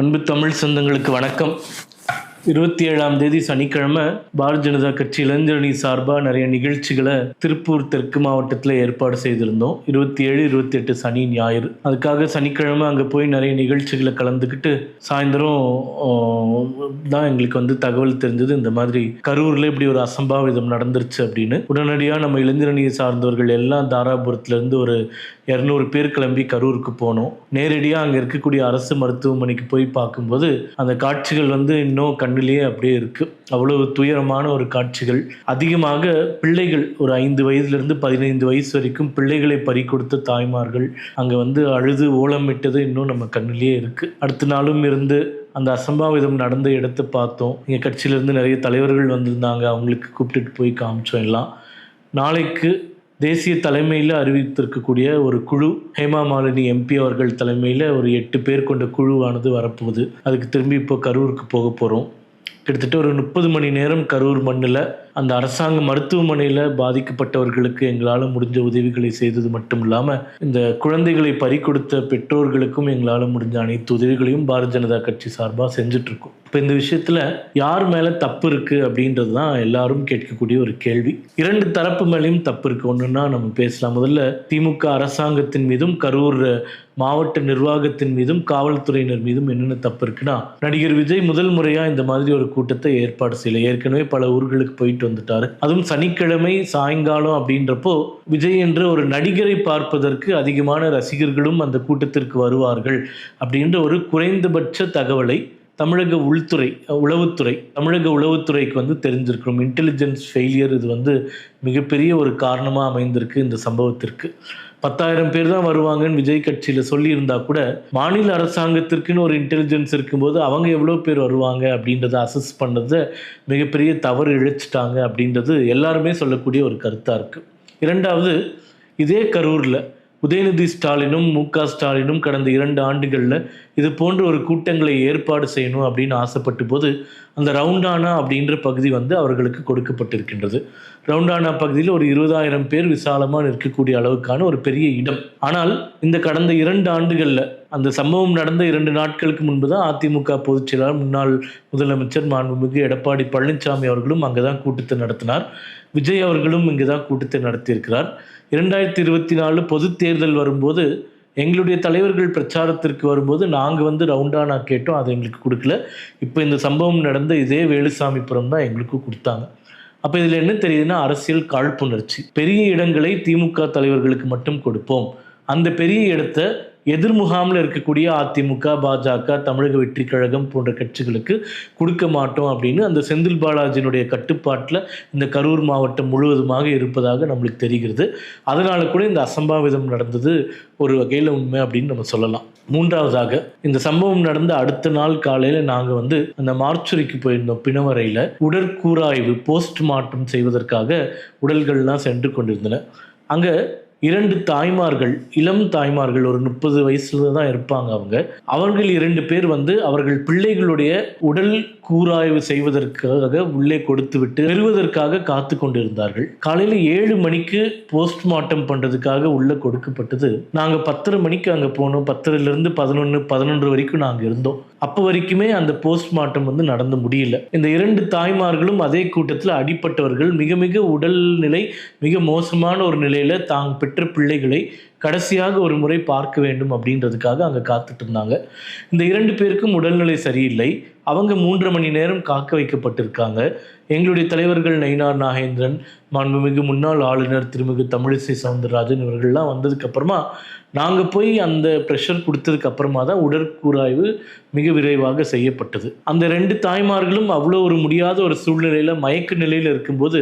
அன்பு தமிழ் சொந்தங்களுக்கு வணக்கம். இருபத்தி ஏழாம் தேதி சனிக்கிழமை பாரதிய ஜனதா கட்சி இளைஞரணி சார்பாக நிறைய நிகழ்ச்சிகளை திருப்பூர் தெற்கு மாவட்டத்தில் ஏற்பாடு செய்திருந்தோம். இருபத்தி ஏழு இருபத்தி எட்டு சனி ஞாயிறு. அதுக்காக சனிக்கிழமை அங்கே போய் நிறைய நிகழ்ச்சிகளை கலந்துக்கிட்டு சாயந்தரம் தான் எங்களுக்கு வந்து தகவல் தெரிஞ்சது. இந்த மாதிரி கரூரில் இப்படி ஒரு அசம்பாவிதம் நடந்துருச்சு அப்படின்னு. உடனடியாக நம்ம இளைஞரணியை சார்ந்தவர்கள் எல்லாம் தாராபுரத்துலேருந்து ஒரு இரநூறு பேர் கிளம்பி கரூருக்கு போனோம். நேரடியாக அங்கே இருக்கக்கூடிய அரசு மருத்துவமனைக்கு போய் பார்க்கும்போது அந்த காட்சிகள் வந்து இன்னும் கண்ணிலேயே அப்படியே இருக்குது அவ்வளவு துயரமான ஒரு காட்சிகள். அதிகமாக பிள்ளைகள் ஒரு ஐந்து வயதுலேருந்து பதினைந்து வயசு வரைக்கும் பிள்ளைகளை பறி கொடுத்த தாய்மார்கள் அங்கே வந்து அழுது ஓலமிட்டது இன்னும் நம்ம கண்ணிலேயே இருக்குது அடுத்த நாளும் இருந்து அந்த அசம்பாவிதம் நடந்த இடத்த பார்த்தோம். எங்கள் கட்சியிலேருந்து நிறைய தலைவர்கள் வந்திருந்தாங்க. அவங்களுக்கு கூப்பிட்டுட்டு போய் காமிச்சோம் எல்லாம். நாளைக்கு தேசிய தலைமையில் அறிவித்திருக்கக்கூடிய ஒரு குழு ஹேமா மாலினி எம்பி அவர்கள் தலைமையில் ஒரு எட்டு பேர் கொண்ட குழுவானது வரப்போகுது. அதுக்கு திரும்பி இப்போ கரூருக்கு போக போகிறோம் கிட்டத்தட்ட ஒரு முப்பது மணி நேரம் கரூர் மண்ணில் அந்த அரசாங்க மருத்துவமனையில் பாதிக்கப்பட்டவர்களுக்கு எங்களால் முடிஞ்ச உதவிகளை செய்தது மட்டும் இல்லாமல் இந்த குழந்தைகளை பறிக்கொடுத்த பெற்றோர்களுக்கும் எங்களால் முடிஞ்ச அனைத்து உதவிகளையும் பாரதிய ஜனதா கட்சி சார்பாக செஞ்சுட்ருக்கோம். இப்போ இந்த விஷயத்தில் யார் மேலே தப்பு இருக்குது அப்படின்றது தான் எல்லாரும் கேட்கக்கூடிய ஒரு கேள்வி. இரண்டு தரப்பு மேலேயும் தப்பு இருக்குது ஒன்றுன்னா நம்ம பேசலாம். முதல்ல திமுக அரசாங்கத்தின் மீதும் கரூர் மாவட்ட நிர்வாகத்தின் மீதும் காவல்துறையினர் மீதும் என்னென்ன தப்பு இருக்குன்னா நடிகர் விஜய் முதல் முறையாக இந்த மாதிரி ஒரு கூட்டத்தை ஏற்பாடு செய்யல. ஏற்கனவே பல ஊர்களுக்கு போயிட்டு வந்துட்டாரு. அதுவும் சனிக்கிழமை சாயங்காலம் அப்படின்றப்போ விஜய் என்ற ஒரு நடிகரை பார்ப்பதற்கு அதிகமான ரசிகர்களும் அந்த கூட்டத்திற்கு வருவார்கள் அப்படின்ற ஒரு குறைந்தபட்ச தகவலை தமிழக உள்துறை உளவுத்துறை தமிழக உளவுத்துறைக்கு வந்து தெரிஞ்சிருக்கணும் இன்டெலிஜென்ஸ் ஃபெயிலியர் இது வந்து மிகப்பெரிய ஒரு காரணமாக அமைந்திருக்கு இந்த சம்பவத்திற்கு. பத்தாயிரம் பேர் தான் வருவாங்கன்னு விஜய் கட்சியில் சொல்லியிருந்தா கூட மாநில அரசாங்கத்திற்குன்னு ஒரு இன்டெலிஜென்ஸ் இருக்கும்போது அவங்க எவ்வளோ பேர் வருவாங்க அப்படின்றத அசஸ் பண்ணதை மிகப்பெரிய தவறு இழைச்சிட்டாங்க அப்படின்றது எல்லாருமே சொல்லக்கூடிய ஒரு கருத்தாக இருக்குது இரண்டாவது இதே கரூரில் உதயநிதி ஸ்டாலினும் மு க ஸ்டாலினும் கடந்த இரண்டு ஆண்டுகளில் இது போன்ற ஒரு கூட்டங்களை ஏற்பாடு செய்யணும் அப்படின்னு ஆசைப்பட்ட போது அந்த ரவுண்டானா அப்படின்ற பகுதி வந்து அவர்களுக்கு கொடுக்கப்பட்டிருக்கின்றது. ரவுண்டானா பகுதியில் ஒரு இருபதாயிரம் பேர் விசாலமாக நிற்கக்கூடிய அளவுக்கான ஒரு பெரிய இடம். ஆனால் இந்த கடந்த இரண்டு ஆண்டுகளில் அந்த சம்பவம் நடந்த இரண்டு நாட்களுக்கு முன்பு தான் அதிமுக பொதுச் செயலாளர் முன்னாள் முதலமைச்சர் மாண்புமிகு எடப்பாடி பழனிசாமி அவர்களும் அங்கே தான் கூட்டத்தை நடத்தினார். விஜய் அவர்களும் இங்கே தான் கூட்டத்தை நடத்தியிருக்கிறார். இரண்டாயிரத்தி இருபத்தி நாலு பொது தேர்தல் வரும்போது எங்களுடைய தலைவர்கள் பிரச்சாரத்திற்கு வரும்போது நாங்கள் வந்து ரவுண்டானா கேட்டோம் அதை எங்களுக்கு கொடுக்கல. இப்போ இந்த சம்பவம் நடந்த இதே வேலுசாமிபுரம் தான் எங்களுக்கு கொடுத்தாங்க. அப்போ இதில் என்ன தெரியுதுன்னா அரசியல் காழ்ப்புணர்ச்சி. பெரிய இடங்களை திமுக தலைவர்களுக்கு மட்டும் கொடுப்போம். அந்த பெரிய இடத்த எதிர்முகாமில் இருக்கக்கூடிய அதிமுக பாஜக தமிழக வெற்றி கழகம் போன்ற கட்சிகளுக்கு கொடுக்க மாட்டோம் அப்படின்னு அந்த செந்தில் பாலாஜியினுடைய கட்டுப்பாட்டில் இந்த கரூர் மாவட்டம் முழுவதுமாக இருப்பதாக நம்மளுக்கு தெரிகிறது. அதனால கூட இந்த அசம்பாவிதம் நடந்தது ஒரு வகையில் உண்மை அப்படின்னு நம்ம சொல்லலாம். மூன்றாவதாக இந்த சம்பவம் நடந்த அடுத்த நாள் காலையில் நாங்கள் வந்து அந்த மார்ச்சுரிக்கு போயிருந்தோம் பிணவரையில் உடற்கூறாய்வு போஸ்ட்மார்ட்டம் செய்வதற்காக உடல்கள்லாம் சென்று கொண்டிருந்தன. அங்கே இரண்டு தாய்மார்கள் இளம் தாய்மார்கள் ஒரு முப்பது வயசுல தான் இருப்பாங்க அவங்க. அவர்கள் இரண்டு பேர் வந்து அவர்கள் பிள்ளைகளுடைய உடல் கூராய்வு செய்வதற்காக உள்ளே கொடுத்து விட்டு பெறுவதற்காக காத்து கொண்டிருந்தார்கள். காலையில் ஏழு மணிக்கு போஸ்ட்மார்ட்டம் பண்றதுக்காக உள்ள கொடுக்கப்பட்டது. நாங்க பத்தரை மணிக்கு அங்க போனோம். பத்தரைல இருந்து பதினொன்று பதினொன்று வரைக்கும் நாங்க இருந்தோம். அப்போ வரைக்குமே அந்த போஸ்ட்மார்ட்டம் வந்து நடந்து முடியல. இந்த இரண்டு தாய்மார்களும் அதே கூட்டத்தில் அடிப்பட்டவர்கள் மிக மிக உடல்நிலை மிக மோசமான ஒரு நிலையில தாங்க பெற்ற பிள்ளைகளை கடைசியாக ஒரு முறை பார்க்க வேண்டும் அப்படின்றதுக்காக அங்கே காத்துட்டு இருந்தாங்க. இந்த இரண்டு பேருக்கும் உடல்நிலை சரியில்லை. அவங்க மூன்று மணி நேரம் காக்க வைக்கப்பட்டிருக்காங்க. எங்களுடைய தலைவர்கள் நயினார் நாகேந்திரன் மாண்புமிகு முன்னாள் ஆளுநர் திருமிகு தமிழிசை சவுந்தரராஜன் இவர்கள்லாம் வந்ததுக்கப்புறமா நாங்கள் போய் அந்த ப்ரெஷர் கொடுத்ததுக்கு அப்புறமா தான் உடற்கூராய்வு மிக விரைவாக செய்யப்பட்டது. அந்த ரெண்டு தாய்மார்களும் அவ்வளோ ஒரு முடியாத ஒரு சூழ்நிலையில் மயக்க நிலையில் இருக்கும்போது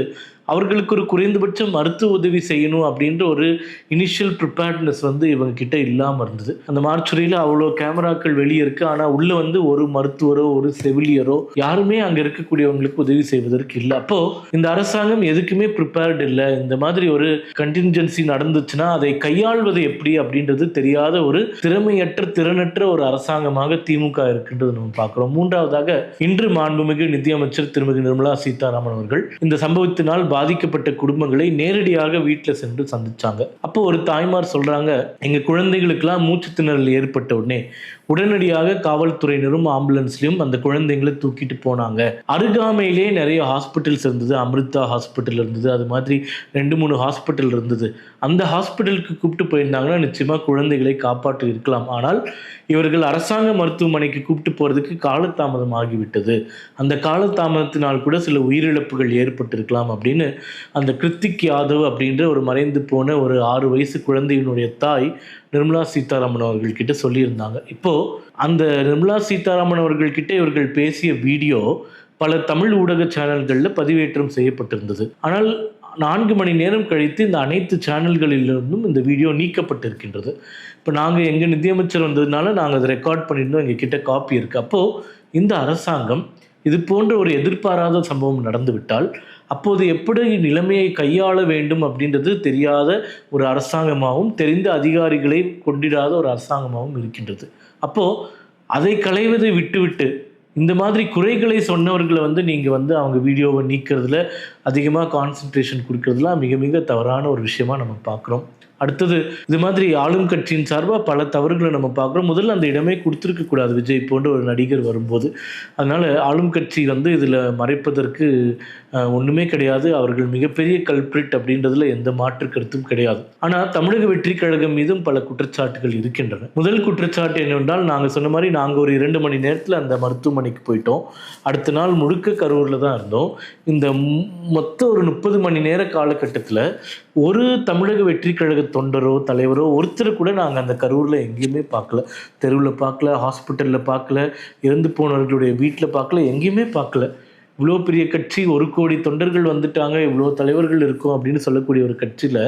அவர்களுக்கு ஒரு குறைந்தபட்ச மருத்துவ உதவி செய்யணும் அப்படின்ற ஒரு இனிஷியல் ப்ரிப்பேர்ட்னஸ் வந்து இவங்க கிட்ட இல்லாமல் இருந்தது. அந்த மார்ச்சுரியில் அவ்வளோ கேமராக்கள் வெளியே இருக்கு. ஆனால் உள்ளே வந்து ஒரு மருத்துவரோ ஒரு செவிலியரோ யாருமே அங்கே இருக்கக்கூடியவங்களுக்கு உதவி செய்வதற்கு இல்லை. அப்போ இந்த அரசாங்கம் எதுக்குமே ப்ரிப்பேர்டு இல்லை. இந்த மாதிரி ஒரு கண்டின்ஜென்சி நடந்துச்சுன்னா அதை கையாள்வது எப்படி அப்படின்றது தெரியாத ஒரு திறமையற்ற திறனற்ற ஒரு அரசாங்கமாக திமுக இருக்கின்றது நம்ம பார்க்குறோம். மூன்றாவதாக இன்று மாண்புமிகு நிதியமைச்சர் திருமதி நிர்மலா சீதாராமன் அவர்கள் இந்த சம்பவத்தினால் பாதிக்கப்பட்ட குடும்பங்களை நேரடியாக வீட்டில் சென்று சந்திச்சாங்க. அப்போ ஒரு தாய்மார் சொல்றாங்க எங்க குழந்தைகளுக்கெல்லாம் மூச்சு திணறல் ஏற்பட்ட உடனே உடனடியாக காவல்துறையினரும் ஆம்புலன்ஸ்லையும் அந்த குழந்தைங்களை தூக்கிட்டு போனாங்க. அருகாமையிலே நிறைய ஹாஸ்பிட்டல்ஸ் இருந்தது. அமிர்தா ஹாஸ்பிட்டல் இருந்தது. அது மாதிரி ரெண்டு மூணு ஹாஸ்பிட்டல் இருந்தது. அந்த ஹாஸ்பிட்டலுக்கு கூப்பிட்டு போயிருந்தாங்கன்னா நிச்சயமாக குழந்தைகளை காப்பாற்றி இருக்கலாம். ஆனால் இவர்கள் அரசாங்க மருத்துவமனைக்கு கூப்பிட்டு போகிறதுக்கு காலதாமதம் ஆகிவிட்டது. அந்த காலதாமதத்தினால் கூட சில உயிரிழப்புகள் ஏற்பட்டிருக்கலாம் அப்படின்னு அந்த கிருத்திக் யாதவ் அப்படின்ற ஒரு மறைந்து போன ஒரு ஆறு வயசு குழந்தையினுடைய தாய் நிர்மலா சீதாராமன் அவர்கள்கிட்ட சொல்லியிருந்தாங்க. இப்போது அந்த நிர்மலா சீதாராமன் அவர்கள்கிட்ட இவர்கள் பேசிய வீடியோ பல தமிழ் ஊடக சேனல்களில் பதிவேற்றம் செய்யப்பட்டிருந்தது. ஆனால் நான்கு மணி நேரம் கழித்து இந்த அனைத்து சேனல்களிலிருந்தும் இந்த வீடியோ நீக்கப்பட்டிருக்கின்றது. இப்போ நாங்கள் எங்கள் நிதியமைச்சர் வந்ததுனால நாங்கள் அதை ரெக்கார்ட் பண்ணியிருந்தோம். எங்கள் கிட்ட காப்பி இருக்குது அப்போது இந்த அரசாங்கம் இது போன்ற ஒரு எதிர்பாராத சம்பவம் நடந்துவிட்டால் அப்போது எப்படி நிலைமையை கையாள வேண்டும் அப்படின்றது தெரியாத ஒரு அரசாங்கமாகவும் தெரிந்த அதிகாரிகளை கொண்டிடாத ஒரு அரசாங்கமாகவும் இருக்கின்றது. அப்போது அதை களைவதை விட்டுவிட்டு இந்த மாதிரி குறைகளை சொன்னவர்களை வந்து நீங்கள் வந்து அவங்க வீடியோவை நீக்கிறதுல அதிகமாக கான்சன்ட்ரேஷன் கொடுக்கறதுலாம் மிக மிக தவறான ஒரு விஷயமா நம்ம பார்க்குறோம். அடுத்தது இது மாதிரி ஆளும் கட்சியின் சார்பாக பல தவறுகளை நம்ம பார்க்குறோம். முதல்ல அந்த இடமே கொடுத்துருக்க கூடாது விஜய் போன்ற ஒரு நடிகர் வரும்போது. அதனால் ஆளும் கட்சி வந்து இதில் மறைப்பதற்கு ஒன்றுமே கிடையாது. அவர்கள் மிகப்பெரிய கல்பிரிட் அப்படின்றதுல எந்த மாற்று கருத்தும் கிடையாது. ஆனால் தமிழக வெற்றி கழகம் மீதும் பல குற்றச்சாட்டுகள் இருக்கின்றன. முதல் குற்றச்சாட்டு என்னவென்றால் நாங்கள் சொன்ன மாதிரி நாங்கள் ஒரு இரண்டு மணி நேரத்தில் அந்த மருத்துவமனைக்கு போயிட்டோம். அடுத்த நாள் முழுக்க கரூரில் தான் இருந்தோம். இந்த மொத்த ஒரு முப்பது மணி நேர காலகட்டத்தில் ஒரு தமிழக வெற்றி கழக தொண்டரோ தலைவரோ ஒருத்தர் கூட நாங்கள் அந்த கரூரில் எங்கேயுமே பார்க்கல. தெருவில் பார்க்கல ஹாஸ்பிட்டலில் பார்க்கல இறந்து போனவர்களுடைய வீட்டில் பார்க்கல எங்கேயுமே பார்க்கல. இவ்வளோ பெரிய கட்சி ஒரு கோடி தொண்டர்கள் வந்துட்டாங்க இவ்வளோ தலைவர்கள் இருக்கும் அப்படின்னு சொல்லக்கூடிய ஒரு கட்சியில்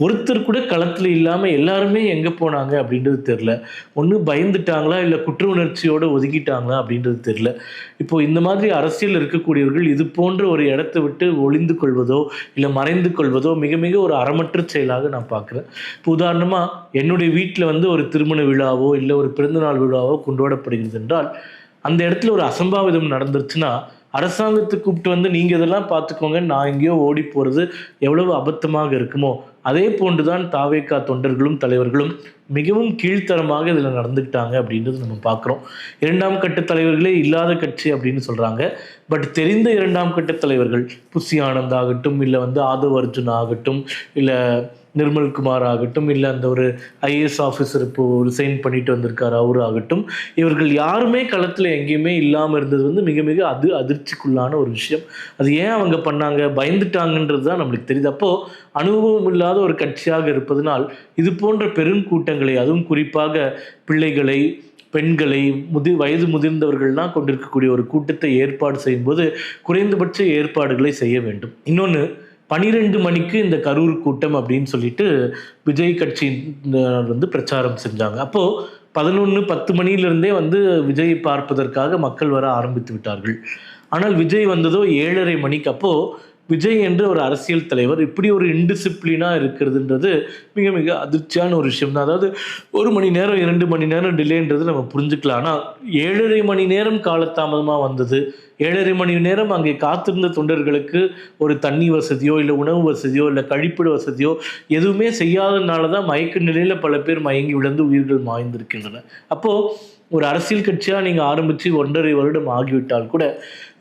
ஒருத்தர் கூட களத்தில் இல்லாமல் எல்லாருமே எங்கே போனாங்க அப்படின்றது தெரில ஒன்று பயந்துட்டாங்களா இல்லை குற்ற உணர்ச்சியோடு ஒதுக்கிட்டாங்களா அப்படின்றது தெரில இப்போ இந்த மாதிரி அரசியல் இருக்கக்கூடியவர்கள் இது போன்ற ஒரு இடத்தை விட்டு ஒளிந்து கொள்வதோ இல்லை மறைந்து கொள்வதோ மிக மிக ஒரு அறமற்ற செயலாக நான் பார்க்குறேன். இப்போ உதாரணமாக என்னுடைய வீட்டில் வந்து ஒரு திருமண விழாவோ இல்லை ஒரு பிறந்தநாள் விழாவோ கொண்டாடப்படுகிறது என்றால் அந்த இடத்துல ஒரு அசம்பாவிதம் நடந்துருச்சுன்னா அரசாங்கத்தை கூப்பிட்டு வந்து நீங்கள் இதெல்லாம் பார்த்துக்கோங்க நான் எங்கேயோ ஓடி போகிறது எவ்வளவு அபத்தமாக இருக்குமோ அதே போன்று தான் தாவேக்கா தொண்டர்களும் தலைவர்களும் மிகவும் கீழ்த்தரமாக இதில் நடந்துக்கிட்டாங்க அப்படின்றது நம்ம பார்க்குறோம். இரண்டாம் கட்ட தலைவர்களே இல்லாத கட்சி அப்படின்னு சொல்கிறாங்க பட் தெரிந்த இரண்டாம் கட்ட தலைவர்கள் புசி ஆனந்த் ஆகட்டும் இல்லை வந்து ஆதவ அர்ஜுன் ஆகட்டும் இல்லை நிர்மல் குமார் ஆகட்டும் இல்லை அந்த ஒரு ஐஏஎஸ் ஆஃபீஸர் இப்போ ரிசைன் பண்ணிட்டு வந்திருக்கார் அவர் ஆகட்டும் இவர்கள் யாருமே களத்தில் எங்கேயுமே இல்லாமல் இருந்தது வந்து மிக மிக அது அதிர்ச்சிக்குள்ளான ஒரு விஷயம். அது ஏன் அவங்க பண்ணாங்க? பயந்துட்டாங்கன்றது தான் நம்மளுக்கு தெரியுது. அப்போது அனுபவம் இல்லாத ஒரு கட்சியாக இருப்பதனால் இது போன்ற பெரும் கூட்டங்களை அதுவும் குறிப்பாக பிள்ளைகளை பெண்களை முதி வயது முதிர்ந்தவர்கள்லாம் கொண்டிருக்கக்கூடிய ஒரு கூட்டத்தை ஏற்பாடு செய்யும்போது குறைந்தபட்ச ஏற்பாடுகளை செய்ய வேண்டும். இன்னொன்று பனிரெண்டு மணிக்கு இந்த கரூர் கூட்டம் அப்படின்னு சொல்லிட்டு விஜய் கட்சியினர் வந்து பிரச்சாரம் செஞ்சாங்க. அப்போது பதினொன்று பத்து மணியிலிருந்தே வந்து விஜய் பார்ப்பதற்காக மக்கள் வர ஆரம்பித்து விட்டார்கள். ஆனால் விஜய் வந்ததோ ஏழரை மணிக்கு. அப்போது விஜய் என்று ஒரு அரசியல் தலைவர் இப்படி ஒரு இன்டிசிப்ளினாக இருக்கிறதுன்றது மிக மிக அதிர்ச்சியான ஒரு விஷயம் தான் அதாவது ஒரு மணி நேரம் இரண்டு மணி நேரம் டிலேன்றது நம்ம புரிஞ்சுக்கலாம். ஆனால் ஏழரை மணி நேரம் காலதாமதமாக வந்தது ஏழரை மணி நேரம் அங்கே காத்திருந்த தொண்டர்களுக்கு ஒரு தண்ணி வசதியோ இல்லை உணவு வசதியோ இல்லை கழிப்பிட வசதியோ எதுவுமே செய்யாதனால தான் மயக்க நிலையில் பல பேர் மயங்கி விழுந்து உயிர்கள் மாய்ந்திருக்கின்றன. அப்போது ஒரு அரசியல் கட்சியாக நீங்கள் ஆரம்பித்து ஒன்றரை வருடம் ஆகிவிட்டால் கூட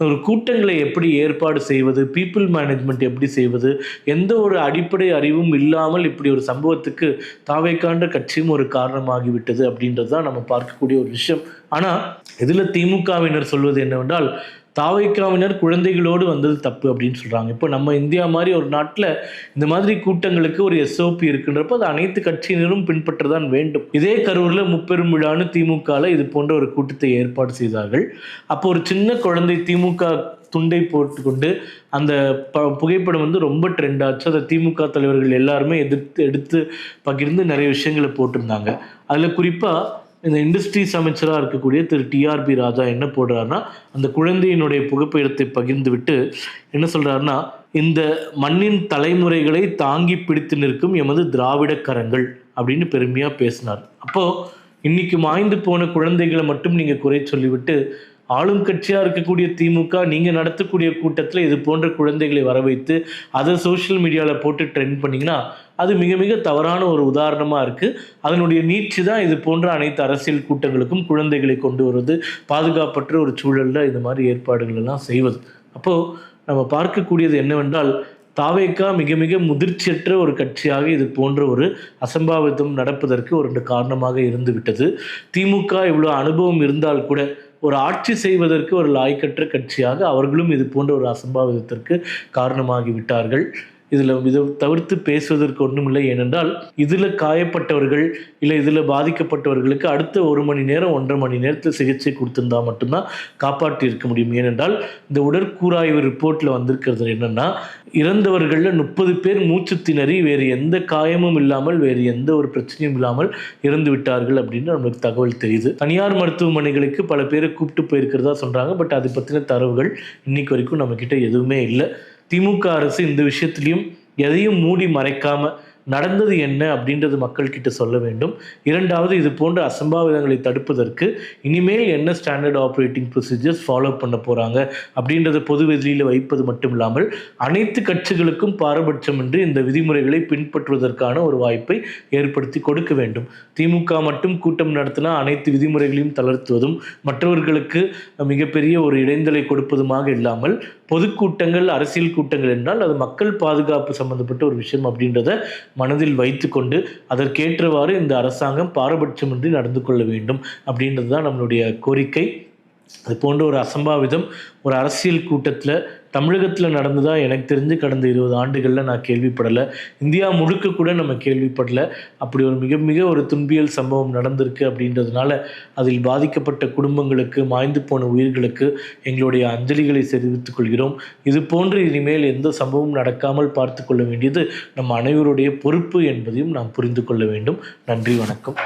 ஒரு கூட்டங்களை எப்படி ஏற்பாடு செய்வது பீப்புள் மேனேஜ்மெண்ட் எப்படி செய்வது எந்த ஒரு அடிப்படை அறிவும் இல்லாமல் இப்படி ஒரு சம்பவத்துக்கு தாவைக்காண்ட கட்சியும் ஒரு காரணமாகிவிட்டது அப்படின்றது தான் நம்ம பார்க்கக்கூடிய ஒரு விஷயம். ஆனால் இதில் திமுகவினர் சொல்வது என்னவென்றால் தாவைக்காவினர் குழந்தைகளோடு வந்தது தப்பு அப்படின்னு சொல்கிறாங்க இப்போ நம்ம இந்தியா மாதிரி ஒரு நாட்டில் இந்த மாதிரி கூட்டங்களுக்கு ஒரு எஸ்ஓபி இருக்குன்றப்போ அது அனைத்து கட்சியினரும் பின்பற்றதான் வேண்டும். இதே கரூரில் முப்பெரும் விழான்னு திமுகவில் இது போன்ற ஒரு கூட்டத்தை ஏற்பாடு செய்தார்கள். அப்போ ஒரு சின்ன குழந்தை திமுக துண்டை போட்டுக்கொண்டு அந்த ப புகைப்படம் வந்து ரொம்ப ட்ரெண்ட் ஆச்சு. அதை திமுக தலைவர்கள் எல்லாருமே எதிர்த்து எடுத்து பகிர்ந்து நிறைய விஷயங்களை போட்டிருந்தாங்க. அதில் குறிப்பாக இந்த இண்டஸ்ட்ரீஸ் அமைச்சராக இருக்கக்கூடிய திரு டிஆர்பி ராஜா என்ன போடுறாருன்னா அந்த குழந்தையினுடைய புகைப்படத்தை பகிர்ந்து விட்டு என்ன சொல்கிறாருன்னா இந்த மண்ணின் தலைமுறைகளை தாங்கி பிடித்து நிற்கும் எமது திராவிட கரங்கள் அப்படின்னு பெருமையாக பேசினார். அப்போது இன்றைக்கி மாய்ந்து போன குழந்தைகளை மட்டும் நீங்கள் குறை சொல்லிவிட்டு ஆளும் கட்சியாக இருக்கக்கூடிய திமுக நீங்கள் நடத்தக்கூடிய கூட்டத்தில் இது போன்ற குழந்தைகளை வர வைத்து அதை சோஷியல் மீடியாவில் போட்டு ட்ரெண்ட் பண்ணிங்கன்னா அது மிக மிக தவறான ஒரு உதாரணமாக இருக்குது அதனுடைய நீட்சி தான் இது போன்ற அனைத்து அரசியல் கூட்டங்களுக்கும் குழந்தைகளை கொண்டு வருவது. பாதுகாப்பற்ற ஒரு சூழலில் இது மாதிரி ஏற்பாடுகள் எல்லாம் செய்வது. அப்போது நம்ம பார்க்கக்கூடியது என்னவென்றால் தாவேக்கா மிக மிக முதிர்ச்சியற்ற ஒரு கட்சியாக இது போன்ற ஒரு அசம்பாவிதம் நடப்பதற்கு ஒரு ரெண்டு காரணமாக இருந்துவிட்டது. திமுக இவ்வளோ அனுபவம் இருந்தால் கூட ஒரு ஆட்சி செய்வதற்கு ஒரு லாய்க்கற்ற கட்சியாக அவர்களும் இது போன்ற ஒரு அசம்பாவிதத்திற்கு காரணமாகி விட்டார்கள் இதில் இதை தவிர்த்து பேசுவதற்கு ஒன்றுமில்லை ஏனென்றால் இதில் காயப்பட்டவர்கள் இல்லை இதில் பாதிக்கப்பட்டவர்களுக்கு அடுத்த ஒரு மணி நேரம் ஒன்றரை மணி நேரத்தில் சிகிச்சை கொடுத்துருந்தா மட்டும்தான் காப்பாற்றி இருக்க முடியும். ஏனென்றால் இந்த உடற்கூறாய்வு ரிப்போர்ட்டில் வந்திருக்கிறது என்னென்னா இறந்தவர்களில் முப்பது பேர் மூச்சு திணறி வேறு எந்த காயமும் இல்லாமல் வேறு எந்த ஒரு பிரச்சனையும் இல்லாமல் இறந்து விட்டார்கள் அப்படின்னு நம்மளுக்கு தகவல் தெரியுது. தனியார் மருத்துவமனைகளுக்கு பல பேரை கூப்பிட்டு போயிருக்கிறதா சொல்கிறாங்க பட் அதை பற்றின தரவுகள் இன்னைக்கு வரைக்கும் நம்மக்கிட்ட எதுவுமே இல்லை. திமுக அரசு இந்த விஷயத்திலையும் எதையும் மூடி மறைக்காம நடந்தது என்ன அப்படின்றது மக்கள்கிட்ட சொல்ல வேண்டும். இரண்டாவது இது போன்ற அசம்பாவிதங்களை தடுப்பதற்கு இனிமேல் என்ன ஸ்டாண்டர்ட் ஆப்ரேட்டிங் ப்ரொசீஜர்ஸ் ஃபாலோ பண்ண போகிறாங்க அப்படின்றத பொது வெளியில் வைப்பது மட்டும் இல்லாமல் அனைத்து கட்சிகளுக்கும் பாரபட்சமின்றி இந்த விதிமுறைகளை பின்பற்றுவதற்கான ஒரு வாய்ப்பை ஏற்படுத்தி கொடுக்க வேண்டும். திமுக மட்டும் கூட்டம் நடத்தினா அனைத்து விதிமுறைகளையும் தளர்த்துவதும் மற்றவர்களுக்கு மிகப்பெரிய ஒரு இடைந்தலை கொடுப்பதுமாக இல்லாமல் பொதுக்கூட்டங்கள் அரசியல் கூட்டங்கள் என்றால் அது மக்கள் பாதுகாப்பு சம்பந்தப்பட்ட ஒரு விஷயம் அப்படின்றத மனதில் வைத்துக்கொண்டு அதற்கேற்றவாறு இந்த அரசாங்கம் பாரபட்சமின்றி நடந்து கொள்ள வேண்டும் அப்படின்றது தான் நம்மளுடைய கோரிக்கை. அது போன்ற ஒரு அசம்பாவிதம் ஒரு அரசியல் கூட்டத்தில் தமிழகத்தில் நடந்ததா எனக்கு தெரிஞ்சு கடந்த இருபது ஆண்டுகளில் நான் கேள்விப்படலை. இந்தியா முழுக்க கூட நம்ம கேள்விப்படலை. அப்படி ஒரு மிக மிக ஒரு துன்பியல் சம்பவம் நடந்திருக்கு அப்படின்றதுனால அதில் பாதிக்கப்பட்ட குடும்பங்களுக்கு மாய்ந்து போன உயிர்களுக்கு எங்களுடைய அஞ்சலிகளை தெரிவித்துக் கொள்கிறோம். இது போன்று இனிமேல் எந்த சம்பவம் நடக்காமல் பார்த்து கொள்ள வேண்டியது நம் அனைவருடைய பொறுப்பு என்பதையும் நாம் புரிந்து கொள்ள வேண்டும். நன்றி வணக்கம்.